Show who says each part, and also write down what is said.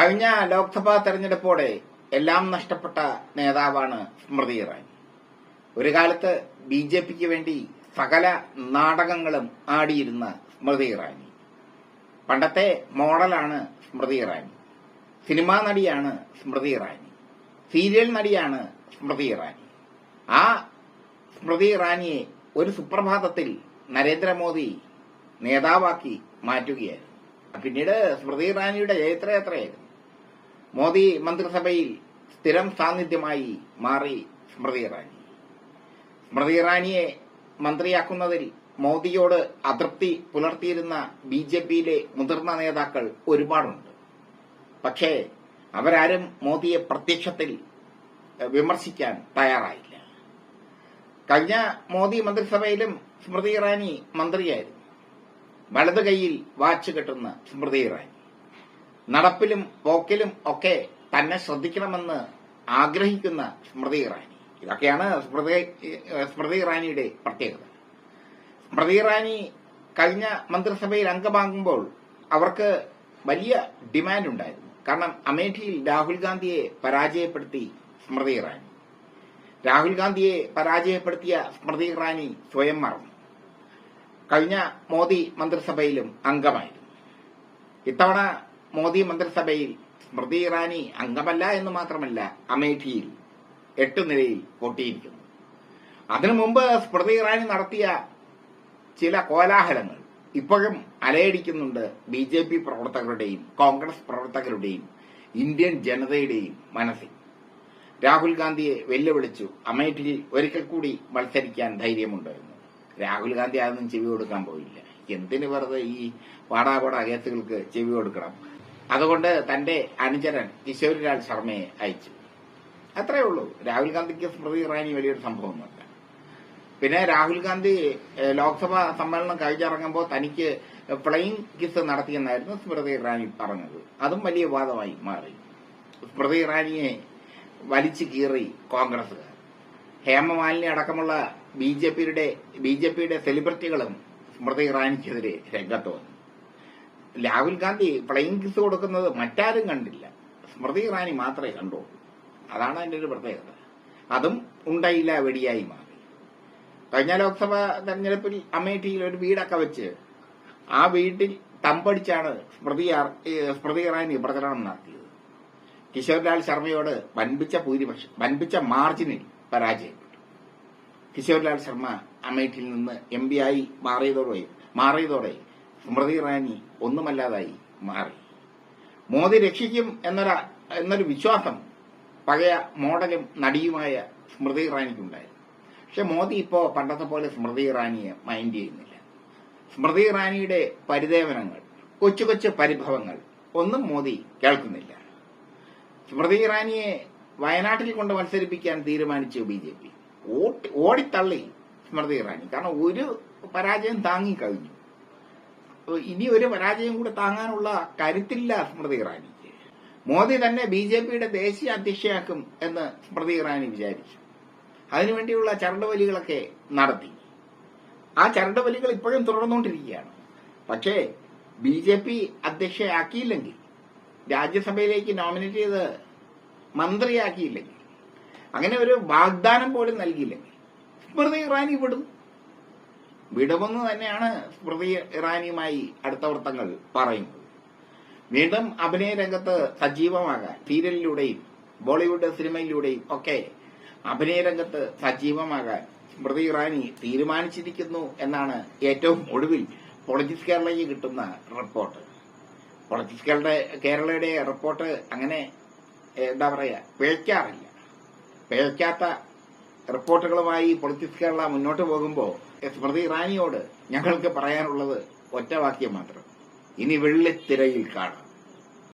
Speaker 1: കഴിഞ്ഞ ലോക്സഭാ തെരഞ്ഞെടുപ്പോടെ എല്ലാം നഷ്ടപ്പെട്ട നേതാവാണ് സ്മൃതി ഇറാനി. ഒരു കാലത്ത് ബി ജെ പിക്ക് വേണ്ടി സകല നാടകങ്ങളും ആടിയിരുന്ന സ്മൃതി ഇറാനി. പണ്ടത്തെ മോഡലാണ് സ്മൃതി ഇറാനി. സിനിമാ നടിയാണ് സ്മൃതി ഇറാനി. സീരിയൽ നടിയാണ് സ്മൃതി ഇറാനി. ആ സ്മൃതി ഇറാനിയെ ഒരു സുപ്രഭാതത്തിൽ നരേന്ദ്രമോദി നേതാവാക്കി മാറ്റുകയായിരുന്നു. പിന്നീട് സ്മൃതി ഇറാനിയുടെ ചരിത്രം എത്രയായിരുന്നു? മോദി മന്ത്രിസഭയിൽ സ്ഥിരം സാന്നിധ്യമായി മാറി സ്മൃതി ഇറാനി. സ്മൃതി ഇറാനിയെ മന്ത്രിയാക്കുന്നതിൽ മോദിയോട് അതൃപ്തി പുലർത്തിയിരുന്ന ബി ജെ പിയിലെ മുതിർന്ന നേതാക്കൾ ഒരുപാടുണ്ട്. പക്ഷേ അവരാരും മോദിയെ പ്രത്യക്ഷത്തിൽ വിമർശിക്കാൻ തയ്യാറായില്ല. കഴിഞ്ഞ മോദി മന്ത്രിസഭയിലും സ്മൃതി ഇറാനി മന്ത്രിയായിരുന്നു. വലതു കൈയിൽ വാച്ച് കെട്ടുന്ന സ്മൃതി ഇറാനി. നടപ്പിലും പോക്കിലും ഒക്കെ തന്നെ ശ്രദ്ധിക്കണമെന്ന് ആഗ്രഹിക്കുന്ന സ്മൃതി ഇറാനി. ഇതൊക്കെയാണ് സ്മൃതി സ്മൃതി ഇറാനിയുടെ പ്രത്യേകത. സ്മൃതി ഇറാനി കഴിഞ്ഞ മന്ത്രിസഭയിൽ അംഗമാകുമ്പോൾ അവർക്ക് വലിയ ഡിമാൻഡ് ഉണ്ടായിരുന്നു. കാരണം അമേഠിയിൽ രാഹുൽ ഗാന്ധിയെ പരാജയപ്പെടുത്തി സ്മൃതി ഇറാനി. രാഹുൽ ഗാന്ധിയെ പരാജയപ്പെടുത്തിയ സ്മൃതി ഇറാനി സ്വയം മറന്നു. കഴിഞ്ഞ മോദി മന്ത്രിസഭയിലും അംഗമായിരുന്നു. ഇത്തവണ മോദി മന്ത്രിസഭയിൽ സ്മൃതി ഇറാനി അംഗമല്ല എന്ന് മാത്രമല്ല അമേഠിയിൽ എട്ട് നിലയിൽ പൊട്ടിയിരിക്കുന്നു അതിനു മുമ്പ് സ്മൃതി ഇറാനി നടത്തിയ ചില കോലാഹലങ്ങൾ ഇപ്പോഴും അലയടിക്കുന്നുണ്ട് ബി ജെ പി പ്രവർത്തകരുടെയും കോൺഗ്രസ് പ്രവർത്തകരുടെയും ഇന്ത്യൻ ജനതയുടെയും മനസ്സിൽ. രാഹുൽ ഗാന്ധിയെ വെല്ലുവിളിച്ചു അമേഠിയിൽ ഒരിക്കൽ കൂടി മത്സരിക്കാൻ ധൈര്യമുണ്ടായിരുന്നു. രാഹുൽ ഗാന്ധി അതൊന്നും ചെവി കൊടുക്കാൻ പോയില്ല. എന്തിന് വെറുതെ ഈ വാടാപോടാ കേസുകൾക്ക് ചെവി കൊടുക്കണം? അതുകൊണ്ട് തന്റെ അനുചരൻ കിശോരിലാൽ ശർമ്മയെ അയച്ചു. അത്രേ ഉള്ളൂ. രാഹുൽ ഗാന്ധിക്ക് സ്മൃതി ഇറാനി വലിയൊരു സംഭവമൊന്നുമല്ല. പിന്നെ രാഹുൽ ഗാന്ധി ലോക്സഭാ സമ്മേളനം കഴിച്ചിറങ്ങുമ്പോൾ തനിക്ക് പ്ലെയിൻ കിസ് നടത്തിയെന്നായിരുന്നു സ്മൃതി ഇറാനി പറഞ്ഞത്. അതും വലിയ വാദമായി മാറി. സ്മൃതി ഇറാനിയെ വലിച്ചു കീറി കോൺഗ്രസുകാർ ഹേമമാലിനി അടക്കമുള്ള ബി ജെ പിയുടെ ബി ജെ പിയുടെ സെലിബ്രിറ്റികളും സ്മൃതി ഇറാനിക്കെതിരെ രംഗത്ത് വന്നു. രാഹുൽ ഗാന്ധി ഫ്ലൈയിങ് കിസ് കൊടുക്കുന്നത് മറ്റാരും കണ്ടില്ല. സ്മൃതി ഇറാനി മാത്രമേ കണ്ടുള്ളൂ അതാണ് അതിന്റെ ഒരു പ്രത്യേകത. അതും ഉണ്ടായില്ല വെടിയായി മാറി. കഴിഞ്ഞ ലോക്സഭാ തെരഞ്ഞെടുപ്പിൽ അമേഠിയിൽ ഒരു വീടൊക്കെ വെച്ച് ആ വീട്ടിൽ തമ്പടിച്ചാണ് സ്മൃതി സ്മൃതി ഇറാനി പ്രചരണം നടത്തിയത്. കിഷോർലാൽ ശർമ്മയോട് വൻപിച്ച ഭൂരിപക്ഷം വൻപിച്ച മാർജിനിൽ പരാജയപ്പെട്ടു. കിഷോർലാൽ ശർമ്മ അമേഠിയിൽ നിന്ന് എം പി ആയി മാറിയതോടെ മാറിയതോടെ സ്മൃതി ഇറാനി ഒന്നുമല്ലാതായി മാറി. മോദി രക്ഷിക്കും എന്നൊരു എന്നൊരു വിശ്വാസം പഴയ മോഡലും നടിയുമായ സ്മൃതി ഇറാനിക്കുണ്ടായിരുന്നു. പക്ഷെ മോദി ഇപ്പോ പണ്ടത്തെ പോലെ സ്മൃതി ഇറാനിയെ മൈൻഡ് ചെയ്യുന്നില്ല. സ്മൃതി ഇറാനിയുടെ പരിദേവനങ്ങൾ കൊച്ചു കൊച്ചു പരിഭവങ്ങൾ ഒന്നും മോദി കേൾക്കുന്നില്ല. സ്മൃതി ഇറാനിയെ വയനാട്ടിൽ കൊണ്ട് മത്സരിപ്പിക്കാൻ തീരുമാനിച്ചു ബി ജെ പി. ഓടിത്തള്ളി സ്മൃതി ഇറാനി. കാരണം ഒരു പരാജയം താങ്ങിക്കഴിഞ്ഞു ഇനി ഒരു പരാജയം കൂടെ താങ്ങാനുള്ള കരുത്തില്ല സ്മൃതി ഇറാനിക്ക്. മോദി തന്നെ ബി ജെ പിയുടെ ദേശീയ അധ്യക്ഷയാക്കും എന്ന് സ്മൃതി ഇറാനി വിചാരിച്ചു. അതിനുവേണ്ടിയുള്ള ചരടുവലികളൊക്കെ നടത്തി. ആ ചരടുവലികൾ ഇപ്പോഴും തുടർന്നുകൊണ്ടിരിക്കുകയാണ്. പക്ഷേ ബി ജെ പി അധ്യക്ഷയാക്കിയില്ലെങ്കിൽ രാജ്യസഭയിലേക്ക് നോമിനേറ്റ് ചെയ്ത് മന്ത്രിയാക്കിയില്ലെങ്കിൽ അങ്ങനെ ഒരു വാഗ്ദാനം പോലും നൽകിയില്ലെങ്കിൽ സ്മൃതി ഇറാനി വിടും. വിടുമെന്ന് തന്നെയാണ് സ്മൃതി ഇറാനിയുമായി അടുത്ത വൃത്തങ്ങൾ പറയുന്നത്. വീണ്ടും അഭിനയ രംഗത്ത് സജീവമാകാൻ സീരിയലിലൂടെയും ബോളിവുഡ് സിനിമയിലൂടെയും ഒക്കെ അഭിനയ രംഗത്ത് സജീവമാകാൻ സ്മൃതി ഇറാനി തീരുമാനിച്ചിരിക്കുന്നു എന്നാണ് ഏറ്റവും ഒടുവിൽ പൊളിറ്റിക്സ് കേരളയ്ക്ക് കിട്ടുന്ന റിപ്പോർട്ട്. പൊളിറ്റിക്സ് കേരള കേരളയുടെ റിപ്പോർട്ട് അങ്ങനെ എന്താ പറയാ പിഴയ്ക്കാറില്ല പിഴയ്ക്കാത്ത റിപ്പോർട്ടുകളുമായി പൊളിറ്റിക്സ് കേരള മുന്നോട്ട് പോകുമ്പോൾ സ്മൃതി ഇറാനിയോട് ഞങ്ങൾക്ക് പറയാനുള്ളത് ഒറ്റവാക്യം മാത്രം. ഇനി വെള്ളിത്തിരയിൽ കാണാം.